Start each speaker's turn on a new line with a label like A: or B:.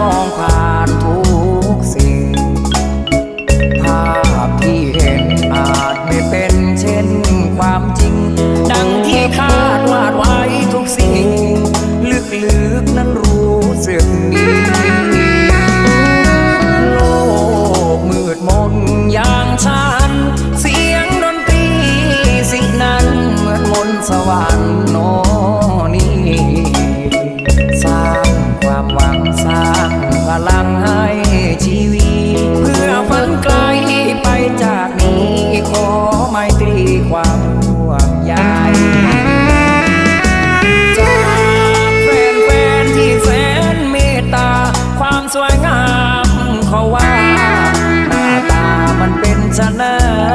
A: มองผ่านทุกสิ่ง ภาพที่เห็นอาจไม่เป็นเช่นความจริง ดังที่คาดวาดไว้ทุกสิ่ง ลึกๆนั้นรู้สึกดีโลกมืดมนอย่างฉัน เสียงดนตรีสิ่งนั้นเหมือนมนสวรรค์โน ไมตรีความห่วงใยจากแฟนๆที่แสนเมตตา ความสวยงามเขาว่าหน้าตามันเป็นชนะ